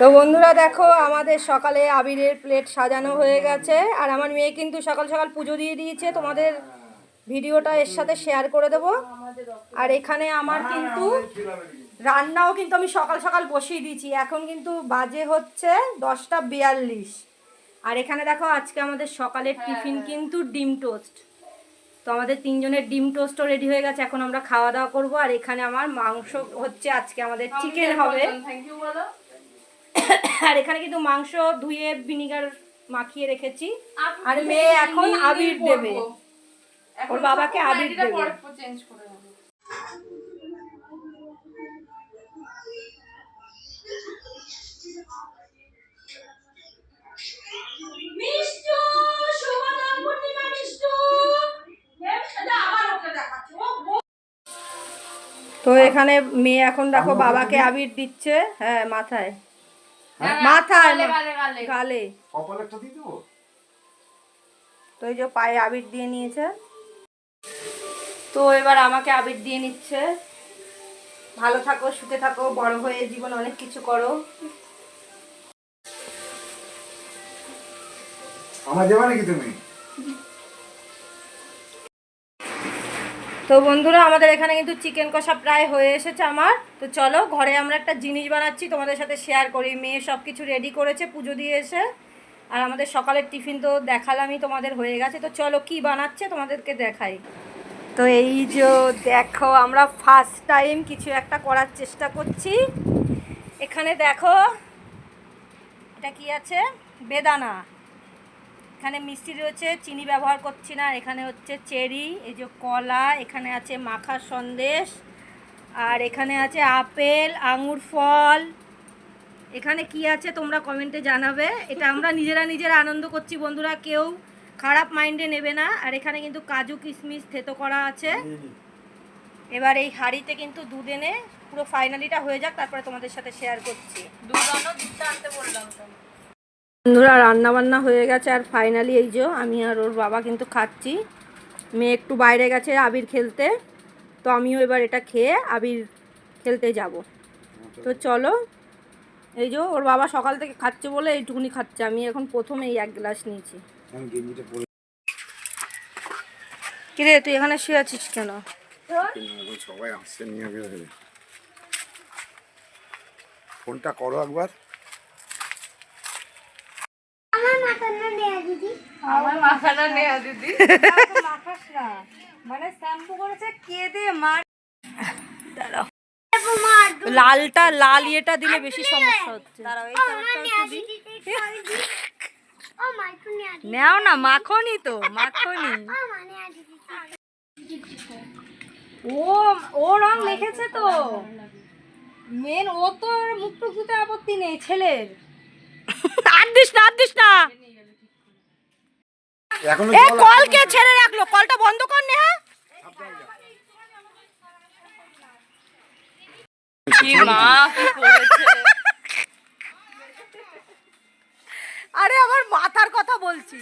তো বন্ধুরা দেখো আমাদের সকালে আবিরের প্লেট সাজানো হয়ে গেছে আর আমার মেয়ে কিন্তু সকাল সকাল পুজো দিয়ে দিয়েছে। তোমাদের ভিডিওটা এর সাথে শেয়ার করে দেব। আর এখানে আমার কিন্তু রান্নাও কিন্তু আমি সকাল সকাল বসিয়ে দিয়েছি। এখন কিন্তু বাজে হচ্ছে দশটা বিয়াল্লিশ। আর এখানে দেখো আজকে আমাদের সকালের টিফিন কিন্তু ডিম টোস্ট। তো আমাদের তিনজনের ডিম টোস্টও রেডি হয়ে গেছে। এখন আমরা খাওয়া দাওয়া করব। আর এখানে আমার মাংস হচ্ছে আজকে আমাদের চিকেন হবে। থ্যাংক ইউ বলো আর এখানে কিন্তু মাংস ধুয়ে ভিনিগার মাখিয়ে রেখেছি। আর মেয়ে এখন আবির দেবে। ওর বাবাকে আবির দেবে। চেঞ্জ করে নেব। মিষ্টু শুভ পূর্ণিমা মিষ্টু। তো এখানে মেয়ে এখন দেখো বাবাকে আবির দিচ্ছে হ্যাঁ মাথায়। মাথায় গালে গালে গালে। গালে। কপালে একটা দিয়ে দেবো? তো এই যে পায়ে আবির দিয়ে নিয়েছে। তো এবার আমাকে আবির দিয়ে নিচ্ছে। ভালো থাকো সুখে থাকো বড় হয়ে জীবন অনেক কিছু করো। আমার যাবে নাকি তুমি? তো বন্ধুরা, আমাদের এখানে কিন্তু চিকেন কষা প্রায় হয়ে এসেছে আমার। তো চলো, ঘরে আমরা একটা জিনিস বানাচ্ছি, তোমাদের সাথে শেয়ার করি। মেয়ে সব কিছু রেডি করেছে, পুজো দিয়ে এসে। আর আমাদের সকালের টিফিন তো দেখালামই, তোমাদের হয়ে গেছে। তো চলো, কি বানাচ্ছে তোমাদেরকে দেখাই। তো এই যে দেখো, আমরা ফার্স্ট টাইম কিছু একটা করার চেষ্টা করছি। এখানে দেখো, এটা কি আছে? বেদানা। এখানে মিষ্টি রয়েছে চিনি ব্যবহার করছি না এখানে হচ্ছে চেরি এই যে কলা এখানে আছে মাখা সন্দেশ আর এখানে আছে আপেল আঙুর ফল। এখানে কি আছে তোমরা কমেন্টে জানাবে। এটা আমরা নিজেরা নিজেরা আনন্দ করছি বন্ধুরা কেউ খারাপ মাইন্ডে নেবে না। আর এখানে কিন্তু কাজু কিশমিশ থেতো করা আছে। এবার এই হাঁড়িতে কিন্তু দুধ এনে পুরো ফাইনালিটা হয়ে যাক তারপরে তোমাদের সাথে শেয়ার করছি। দুধ বন্ধুরা রান্না বান্না হয়ে গেছে আর ফাইনালি এই যে আমি আর ওর বাবা কিন্তু খাচ্ছি। মেয়ে একটু বাইরে গেছে আবির খেলতে তো আমিও এবার এটা খেয়ে আবির খেলতে যাব। তো চলো এই যে ওর বাবা সকাল থেকে খাচ্ছে বলে এইটুকুনি খাচ্ছে। আমি এখন প্রথম এই এক গ্লাস নিয়েছি। কিরে তুই এখানে শুয়ে আছিস কেন? ফোনটা করো একবার। আমার মাথাটা নেয়া দিদি। মানে শ্যাম্পু করেছে কেঁদে মার। দাঁড়াও। লালটা লাল ইয়েটা দিলে বেশি সমস্যা হচ্ছে। নেও না মাখনি তো মাখনি। ও ও রং লিখেছে তো। মেন ও তো মুখ টুক আপত্তি নেই ছেলের। আর দিস না আর দিস না। এখনও এ কল কে ছেড়ে রাখল। কলটা বন্ধ কর নে হ্যাঁ কি মা কি করেছে? আরে আমার মাথার কথা বলছি।